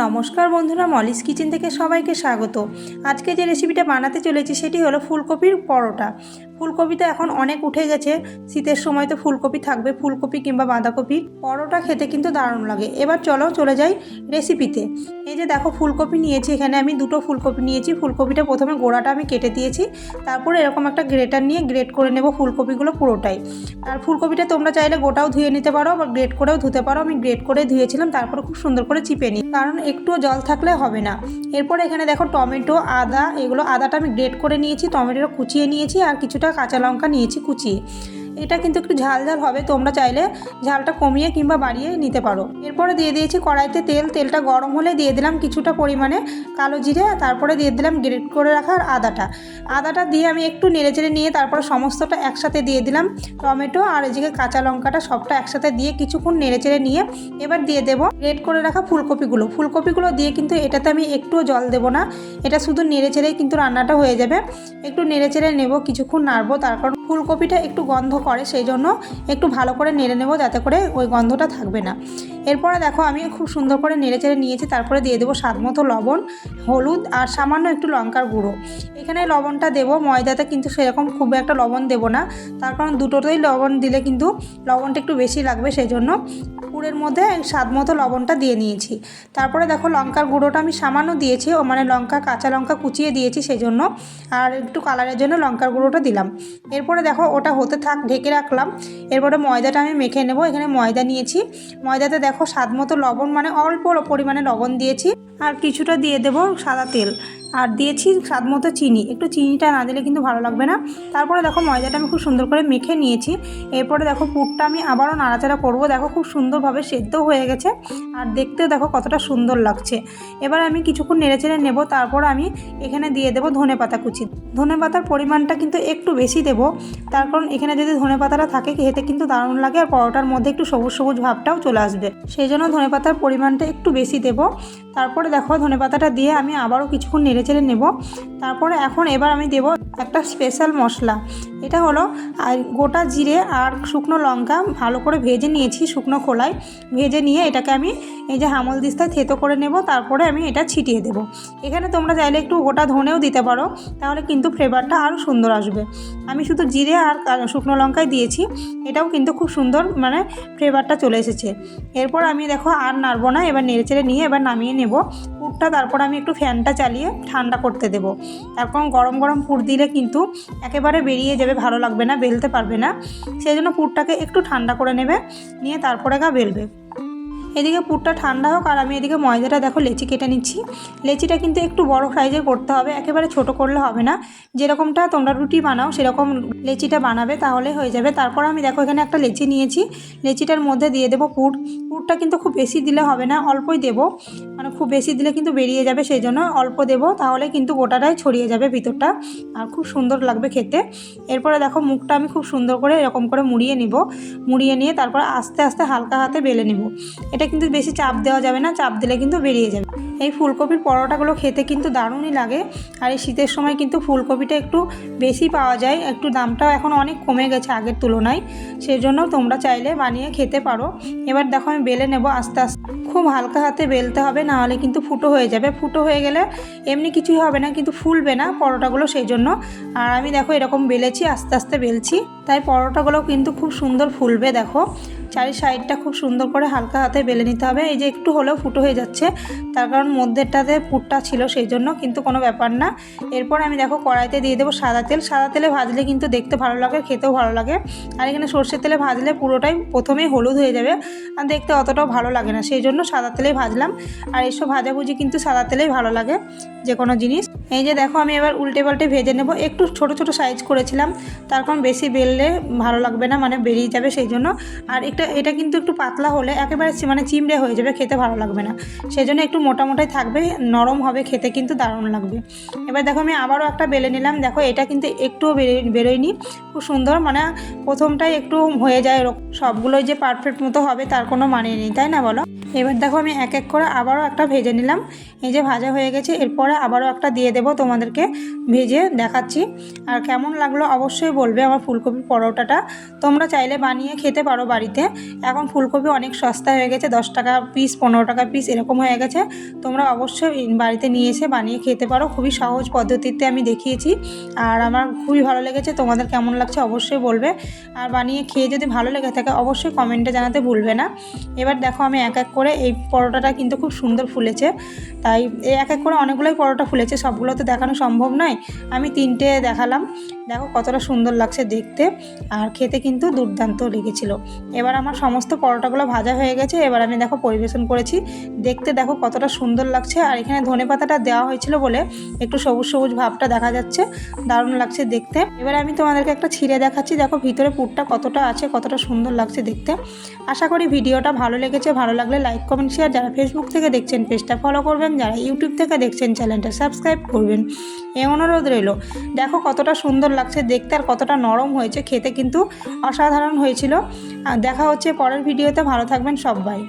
নমস্কার বন্ধুরা, Molly's kitchen থেকে সবাইকে স্বাগত। আজকে যে রেসিপিটা বানাতে চলেছি সেটি হলো ফুলকপির পরোটা। ফুলকপি তো এখন অনেক উঠে গেছে, শীতের সময় তো ফুলকপি থাকবে, ফুলকপি কিংবা বাঁধাকপি। পরোটা খেতে কিন্তু দারুণ লাগে। এবার চলো চলে যাই রেসিপিতে। এই যে দেখো ফুলকপি নিয়েছি, এখানে আমি দুটো ফুলকপি নিয়েছি। ফুলকপিটা প্রথমে গোড়াটা আমি কেটে দিয়েছি, তারপরে এরকম একটা গ্রেটার নিয়ে গ্রেট করে নেব ফুলকপিগুলো পুরোটাই। আর ফুলকপিটা তোমরা চাইলে গোটাও ধুয়ে নিতে পারো বা গ্রেট করেও ধুতে পারো। আমি গ্রেট করে ধুয়েছিলাম, তারপরে খুব সুন্দর করে চিপে নিই। কারণ একটুও জল থাকলে হবে না। এরপর এখানে দেখো টমেটো, আদা, এগুলো আদাটা আমি গ্রেট করে নিয়েছি, টমেটোটা কুচিয়ে নিয়েছি আর কিছুটা কাঁচা লঙ্কা নিয়েছি কুচিয়ে। এটা কিন্তু একটু ঝাল ঝাল হবে, তোমরা চাইলে ঝালটা কমিয়ে কিংবা বাড়িয়ে নিতে পারো। এরপরে দিয়ে দিয়েছি কড়াইতে তেল, তেলটা গরম হলে দিয়ে দিলাম কিছুটা পরিমাণে কালো জিরে, তারপরে দিয়ে দিলাম গ্রেট করে রাখা আর আদাটা। আদাটা দিয়ে আমি একটু নেড়েচেড়ে নিয়ে তারপরে সমস্তটা একসাথে দিয়ে দিলাম টমেটো আর এদিকে কাঁচা লঙ্কাটা সবটা একসাথে দিয়ে কিছুক্ষণ নেড়েচেড়ে নিয়ে এবার দিয়ে দেবো গ্রেট করে রাখা ফুলকপিগুলো। ফুলকপিগুলো দিয়ে কিন্তু এটাতে আমি একটুও জল দেবো না, এটা শুধু নেড়েচেড়েই কিন্তু রান্নাটা হয়ে যাবে। একটু নেড়েচেড়ে নেব, কিছুক্ষণ নাড়বো তার কারণ ফুলকপিটা একটু গন্ধ করে সেই জন্য একটু ভালো করে নেড়ে নেব, যাতে করে ওই গন্ধটা থাকবে না। এরপরে দেখো আমি খুব সুন্দর করে নেড়ে চেড়ে নিয়েছি, তারপরে দিয়ে দেবো স্বাদ মতো লবণ, হলুদ আর সামান্য একটু লঙ্কার গুঁড়ো। এখানে লবণটা দেবো, ময়দাতে কিন্তু সেরকম খুব একটা লবণ দেবো না, তার কারণ দুটোতেই লবণ দিলে কিন্তু লবণটা একটু বেশি লাগবে সেই জন্য পুরের মধ্যে স্বাদ মতো লবণটা দিয়ে নিয়েছি। তারপরে দেখো লঙ্কার গুঁড়োটা আমি সামান্য দিয়েছি, ও মানে লঙ্কা, কাঁচা লঙ্কা কুচিয়ে দিয়েছি সেই জন্য আর একটু কালারের জন্য লঙ্কার গুঁড়োটা দিলাম। এরপরে দেখো ওটা হতে থাক, ঢেকে রাখলাম। এরপরে ময়দাটা আমি মেখে নেব। এখানে ময়দা নিয়েছি। ময়দাতে দেখো স্বাদ মতো লবণ মানে অল্প পরিমাণে লবণ দিয়েছি। আর কিছুটা দিয়ে দেবো সাদা তেল। আর দিয়েছি স্বাদ মতো চিনি। একটু চিনিটা না দিলে কিন্তু ভালো লাগবে না। তারপরে দেখো ময়দাটা আমি খুব সুন্দর করে মেখে নিয়েছি। এরপরে দেখো পুরটা আমি আবারও নাড়াচাড়া করব। দেখো খুব সুন্দরভাবে সেদ্ধ হয়ে গেছে। আর দেখতেও দেখো কতটা সুন্দর লাগছে। এবার আমি কিছুক্ষণ নেড়েচেড়ে নেব। তারপর আমি এখানে দিয়ে দেবো ধনে পাতা কুচি। ধনে পাতার পরিমাণটা কিন্তু একটু বেশি দেবো। তার কারণ এখানে যদি ধনে পাতাটা থাকে, খেতে কিন্তু দারুণ লাগে। আর পরোটার মধ্যে একটু সবুজ সবুজ ভাবটাও চলে আসবে। সেই জন্য ধনে পাতার পরিমাণটা একটু বেশি দেবো। তারপরে দেখো ধনে পাতাটা দিয়ে আমি আবারও কিছুক্ষণ নেড়ে চেড়ে নেব। তারপরে এখন এবার আমি দেব একটা স্পেশাল মশলা। এটা হলো, আর গোটা জিরে আর শুকনো লঙ্কা ভালো করে ভেজে নিয়েছি শুকনো খোলায়। ভেজে নিয়ে এটাকে আমি এই যে হামল দিস্তায় থেতো করে নেব, তারপরে আমি এটা ছিটিয়ে দেব। এখানে তোমরা চাইলে একটু গোটা ধনেও দিতে পারো, তাহলে কিন্তু ফ্লেভারটা আরও সুন্দর আসবে। আমি শুধু জিরে আর শুকনো লঙ্কায় দিয়েছি, এটাও কিন্তু খুব সুন্দর মানে ফ্লেভারটা চলে এসেছে। এরপর আমি দেখো আর নাড়বো না, এবার নেড়েচেড়ে নিয়ে এবার নামিয়ে নেব। পুরটা তারপর আমি একটু ফ্যানটা চালিয়ে ঠান্ডা করতে দেবো। তারপর গরম গরম পুর দিলে কিন্তু একেবারে বেরিয়ে যাবে, ভালো লাগবে না, বেলতে পারবে না। সেই জন্য পুরটাকে একটু ঠান্ডা করে নেবে, নিয়ে তারপরে গা বেলবে। এদিকে পুরটা ঠান্ডা হোক আর আমি এদিকে ময়দাটা দেখো লেচি কেটে নিচ্ছি। লেচিটা কিন্তু একটু বড় সাইজে করতে হবে, একেবারে ছোট করলে হবে না। যেরকমটা তোমরা রুটি বানাও, সেরকম লেচিটা বানাবে তাহলে হয়ে যাবে। তারপর আমি দেখো এখানে একটা লেচি নিয়েছি। লেচিটার মধ্যে দিয়ে দেবো পুর। পুরটা কিন্তু খুব বেশি দিলে হবে না, অল্পই দেবো। মানে খুব বেশি দিলে কিন্তু বেরিয়ে যাবে, সেই জন্য অল্প দেবো। তাহলে কিন্তু গোটাটাই ছড়িয়ে যাবে ভিতরটা। আর খুব সুন্দর লাগবে খেতে। এরপরে দেখো মুখটা আমি খুব সুন্দর করে এরকম করে মুড়িয়ে নিব। মুড়িয়ে নিয়ে তারপর আস্তে আস্তে হালকা হাতে বেলে নিব। এটা কিন্তু বেশি চাপ দেওয়া যাবে না, চাপ দিলে কিন্তু বেরিয়ে যাবে। এই ফুলকপির পরোটাগুলো খেতে কিন্তু দারুণই লাগে আর এই শীতের সময় কিন্তু ফুলকপিটা একটু বেশি পাওয়া যায়, একটু দামটাও এখন অনেক কমে গেছে আগের তুলনায় সেই জন্য তোমরা চাইলে বানিয়ে খেতে পারো। এবার দেখো আমি বেলে নেব আস্তে আস্তে। খুব হালকা হাতে বেলতে হবে, না হলে কিন্তু ফুটো হয়ে যাবে। ফুটো হয়ে গেলে এমনি কিছুই হবে না, কিন্তু ফুলবে না পরোটাগুলো সেই জন্য আর আমি দেখো এরকম বেলেছি, আস্তে আস্তে বেলছি। তাই পরোটাগুলো কিন্তু খুব সুন্দর ফুলবে, দেখো। চারি সাইডটা খুব সুন্দর করে হালকা হাতে বেলে নিতে হবে। এই যে একটু হলেও ফুটো হয়ে যাচ্ছে, তার কারণ মধ্যেরটাতে পুরটা ছিল সেই জন্য, কিন্তু কোনো ব্যাপার না। এরপর আমি দেখো কড়াইতে দিয়ে দেবো সাদা তেল। সাদা তেলে ভাজলে কিন্তু দেখতে ভালো লাগে, খেতেও ভালো লাগে। আর এখানে সর্ষের তেলে ভাজলে পুরোটাই প্রথমেই হলুদ হয়ে যাবে, আর দেখতে অতটাও ভালো লাগে না। সেই জন্য সাদা তেলেই ভাজলাম। আর এসব ভাজাভুজি কিন্তু সাদা তেলেই ভালো লাগে, যে কোনো জিনিস। এই যে দেখো, আমি এবার উল্টে পাল্টে ভেজে নেব। একটু ছোট ছোট সাইজ করেছিলাম। তার কারণ বেশি বেললে ভালো লাগবে না মানে বেরিয়ে যাবে সেই জন্য। আর একটা, এটা কিন্তু একটু পাতলা হলে একেবারে মানে চিমড়ে হয়ে যাবে, খেতে ভালো লাগবে না। সেই জন্য একটু মোটা মোটাই থাকবে, নরম হবে, খেতে কিন্তু দারুণ লাগবে। এবার দেখো, আমি আবারও একটা বেলে নিলাম। দেখো, এটা কিন্তু একটুও বেরোয় বেরোয়নি। খুব সুন্দর মানে প্রথমটাই একটু হয়ে যায় এরকম। সবগুলোই যে পারফেক্ট মতো হবে, তার কোনো মানে নেই, তাই না বলো? এবার দেখো, আমি এক এক করে আবারও একটা ভেজে নিলাম। এই যে ভাজা হয়ে গেছে, এরপরে আবারও একটা দিয়ে দেবো। দেবো, তোমাদেরকে ভেজে দেখাচ্ছি। আর কেমন লাগল অবশ্যই বলবে আমার ফুলকপির পরোটাটা। তোমরা চাইলে বানিয়ে খেতে পারো বাড়িতে। এখন ফুলকপি অনেক সস্তা হয়ে গেছে, দশ টাকা পিস পনেরো টাকা পিস এরকম হয়ে গেছে। তোমরা অবশ্যই বাড়িতে নিয়ে এসে বানিয়ে খেতে পারো। খুবই সহজ পদ্ধতিতে আমি দেখিয়েছি। আর আমার খুবই ভালো লেগেছে, তোমাদের কেমন লাগছে অবশ্যই বলবে। আর বানিয়ে খেয়ে যদি ভালো লেগে থাকে, অবশ্যই কমেন্টে জানাতে ভুলবে না। এবার দেখো আমি এক এক করে এই পরোটাটা কিন্তু খুব সুন্দর ফুলেছে। তাই এক এক করে অনেকগুলোই পরোটা ফুলেছে সবগুলো তো দেখানো সম্ভব নয়। আমি তিনটে দেখালাম। দেখো কতটা সুন্দর লাগছে দেখতে, আর খেতে কিন্তু দুর্দান্ত লেগেছিল। এবার আমার সমস্ত পরোটাগুলো ভাজা হয়ে গেছে, এবার আমি দেখো পরিবেশন করেছি। দেখতে দেখো কতটা সুন্দর লাগছে, আর এখানে ধনে পাতাটা দেওয়া হয়েছিল বলে একটু সবুজ সবুজ ভাবটা দেখা যাচ্ছে, দারুণ লাগছে দেখতে। এবার আমি তোমাদেরকে একটা ছিঁড়ে দেখাচ্ছি, দেখো ভিতরে পুরটা কতটা আছে, কতটা সুন্দর লাগছে দেখতে। আশা করি ভিডিওটা ভালো লেগেছে, ভালো লাগলে লাইক, কমেন্ট, শেয়ার, যারা ফেসবুক থেকে দেখছেন, পেজটা ফলো করবেন, যারা ইউটিউব থেকে দেখছেন, চ্যানেলটা সাবস্ক্রাইব করবেন। এ অনুরোধ রইল, দেখো কতটা সুন্দর লাগছে। দেখতে আর কতটা নরম হয়েছে, খেতে কিন্তু অসাধারণ হয়েছিল। দেখা হচ্ছে পরের ভিডিওতে ভালো থাকবেন সবাই।